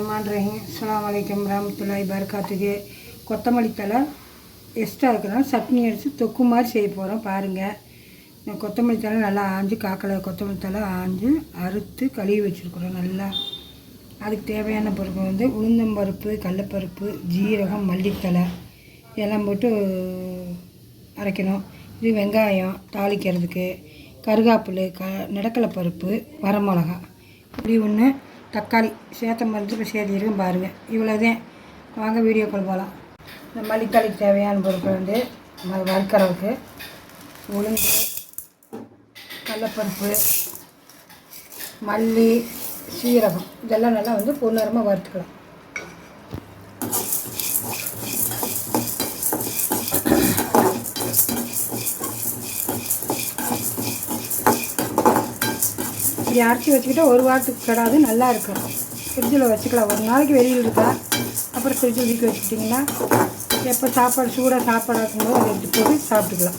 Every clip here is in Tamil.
ரஹ்மான் ரஹீம். அஸ்லாம் வலைக்கம் ரஹமத்துல்லாய் பர்காத்துக்கு கொத்தமல்லி தலை எக்ஸ்ட்ரா இருக்கிறனால சட்னி அடித்து தொக்கு மாதிரி செய்ய போகிறோம் பாருங்கள் கொத்தமல்லி தலை நல்லா ஆஞ்சு காக்கலை கொத்தமல்லி தலை ஆஞ்சு அறுத்து கழுவி வச்சுருக்குறோம் நல்லா. அதுக்கு தேவையான பொருட்கள் வந்து உளுந்தம்பருப்பு கடலப்பருப்பு ஜீரகம் மல்லித்தலை இதெல்லாம் போட்டு அரைக்கணும். இது வெங்காயம் தாளிக்கிறதுக்கு கருகாப்பில் க நடக்கலை பருப்பு வரமிளகா இப்படி ஒன்று தக்காளி சேத்த மருந்து இப்போ சேர்த்திருக்கும் பாருங்கள் இவ்வளோதான் வாங்க வீடியோக்குள்ள போகலாம் இந்த மல்லித்தாளிக்கு தேவையான பொருட்கள் வந்து வறுக்கிறவுக்கு உளுந்து கடலப்பருப்பு மல்லி சீரகம். இதெல்லாம் நல்லா வந்து பொன்னரமாக வறுத்துக்கலாம். இப்படி அரைச்சி வச்சுக்கிட்டா ஒரு வாரத்துக்கு கிடாது நல்லா இருக்கும். ஃப்ரிட்ஜில் வச்சுக்கலாம். ஒரு நாளைக்கு வெளியில் இருக்கா? அப்புறம் ஃப்ரிட்ஜில் வீக்கி வச்சுக்கிட்டிங்கன்னா எப்போ சாப்பாடு சூடாக சாப்பாடு ஆக்கும்போது அதை எடுத்து போட்டு சாப்பிட்டுக்கலாம்.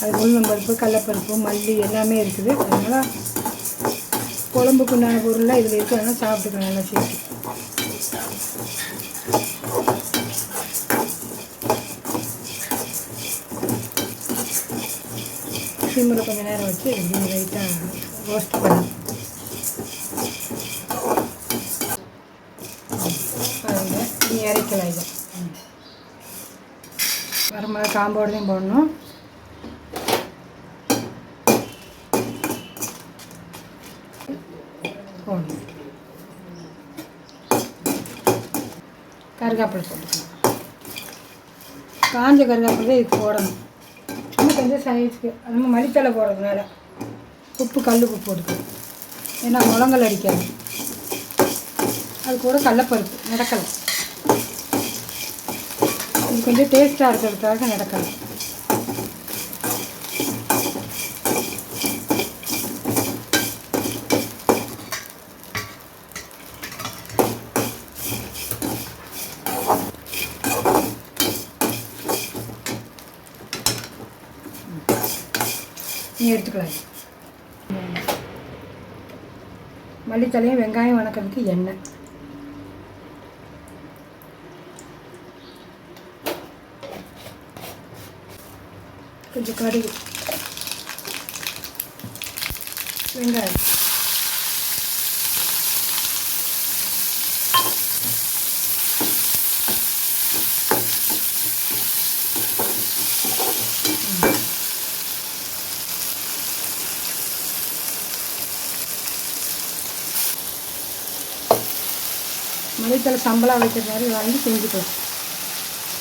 அது உளுந்தம்பருப்பு கடலப்பருப்பு மல்லி எல்லாமே இருக்குது. அதனால் குழம்புக்கு உண்டான பொருள்லாம் இதில் இருக்கிறதுனால சாப்பிட்டுக்கலாம் நல்லா சேர்த்து சிம்மில் கொஞ்சம் நேரம் வச்சு இப்படி லைட்டாக ரோஸ்ட் பண்ணி. பாருங்க நீ இறக்கலாம் இதை. வரமிளகா காம்போடையும் போடணும். போடணும். கருகாப்பிலை போட்டுக்கலாம். காஞ்ச கருகாப்பிலை இது போடணும். எனக்கு கொஞ்சம் சைஸ்க்கு. நம்ம மல்லித்தலை போடுறதுனால உப்பு கல் உப்பு போடுது ஏன்னா முழங்கல் அடிக்காது. அது கூட கடலப்பருப்பு நடக்கலை இது கொஞ்சம் டேஸ்ட்டாக இருக்கிறதுக்காக நடக்கலை நீ எடுத்துக்கலாம். மல்லித்தலையும் வெங்காயம் வணக்கிறதுக்கு எண்ணெய். கொஞ்சம் கடுகு. வெங்காயம். மல்லித்தலை சம்பளம் வைக்கிற மாதிரி வாங்கி செஞ்சுக்கலாம்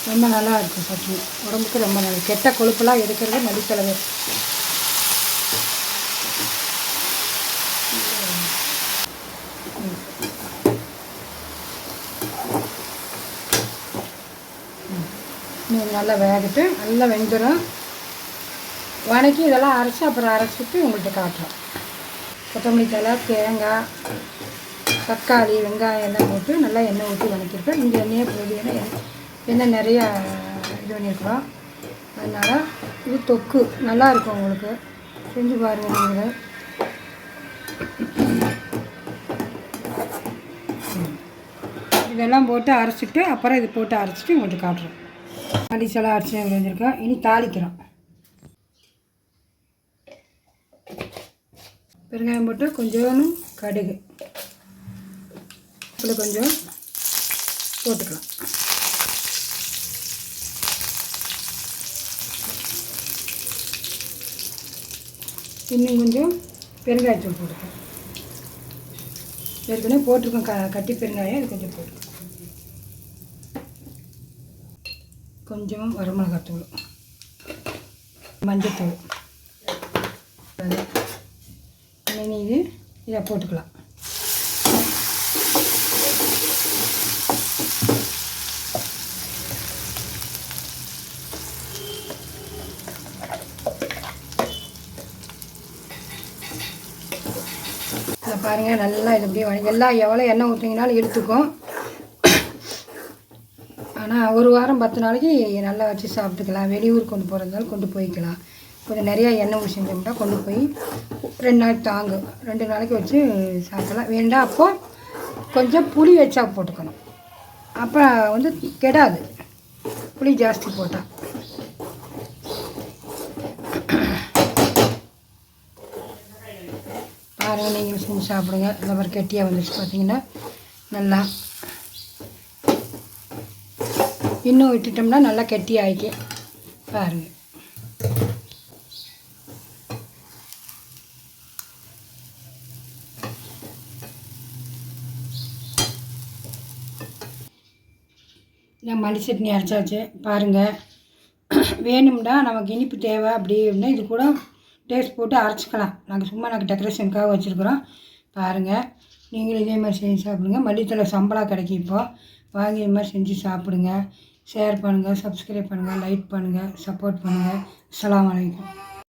ரொம்ப நல்லா இருக்கும் சட்னி. உடம்புக்கு ரொம்ப நல்லது. கெட்ட கொழுப்பெல்லாம் எடுக்கிறது மல்லித்தலை நல்லா வேகட்டு நல்லா வெந்துடும். வணக்கி இதெல்லாம் அரைச்சி அப்புறம் அரைச்சிட்டு உங்கள்கிட்ட காட்டுறோம். கொத்தமல்லி தலை தேங்காய் தக்காளி வெங்காயம் எல்லாம் போட்டு நல்லா எண்ணெய் ஊற்றி வதக்கியிருக்கோம் இங்கே எண்ணெயே போகுது ஏன்னா எண்ணெய் எண்ணெய் நிறையா இது பண்ணியிருக்கிறோம். அதனால் இது தொக்கு. நல்லா இருக்கும் உங்களுக்கு. செஞ்சு பாருங்கள் நீங்கள். இதெல்லாம் போட்டு அரைச்சிட்டு அப்புறம் இது போட்டு அரைச்சிட்டு உங்களுக்கு காட்டுறோம். அடிச்செல்லாம் அரைச்சி வந்திருக்கோம் இனி தாளிக்கிறோம். பெருங்காயம் போட்டு கொஞ்சோன்னு கடுகு. இப்படி கொஞ்சம் போட்டுக்கலாம். இன்னும் கொஞ்சம் பெருங்காயத்தூள் போட்டுக்கலாம். ஏற்கனவே போட்டிருக்கோம் க கட்டி பெருங்காயம் இது கொஞ்சம் போட்டுக்கலாம் கொஞ்சம் வரமிளகாத்தூள் மஞ்சத்தூள். நீ இது இதை போட்டுக்கலாம். இதை பாருங்கள் நல்லா இது அப்படியே எல்லாம் எவ்வளோ எண்ணெய் ஊற்றிங்கனாலும் இழுத்துக்கும். ஆனால் ஒரு வாரம் பத்து நாளைக்கு நல்லா வச்சு சாப்பிட்டுக்கலாம். வெளியூர் கொண்டு போகிறதாலும் கொண்டு போய்க்கலாம். கொஞ்சம் நிறையா எண்ணெய் ஊற்றி செஞ்சோம்னா கொண்டு போய் ரெண்டு நாளைக்கு தாங்கும். ரெண்டு நாளைக்கு வச்சு சாப்பிடலாம். வேண்டாம் அப்போது கொஞ்சம் புளி வச்சா போட்டுக்கணும். அப்போ வந்து கெடாது. புளி ஜாஸ்தி போட்டால் பாருங்கள் நீங்களும் செஞ்சு சாப்பிடுங்க. இந்த மாதிரி கெட்டியாக வந்துச்சு பார்த்தீங்கன்னா நல்லா. இன்னும் விட்டுட்டோம்னா நல்லா கெட்டி ஆயிக்கு பாருங்கள் நான் மல்லி சட்னி அரைச்சாச்சு. பாருங்கள் வேணும்னா நமக்கு இனிப்பு தேவை அப்படின்னா இது கூட டேஸ்ட் போட்டு அரைச்சிக்கலாம். நாங்கள் சும்மா நாங்கள் டெக்கரேஷனுக்காக வச்சுருக்குறோம். பாருங்கள் நீங்களும் இதே மாதிரி செஞ்சு சாப்பிடுங்க. மல்லித்தலை சம்பளம் கிடைக்கும் இப்போது வாங்கி இது மாதிரி செஞ்சு சாப்பிடுங்க. ஷேர் பண்ணுங்கள் சப்ஸ்கிரைப் பண்ணுங்கள் லைக் பண்ணுங்கள் சப்போர்ட் பண்ணுங்கள் அலாம் வலைக்கம்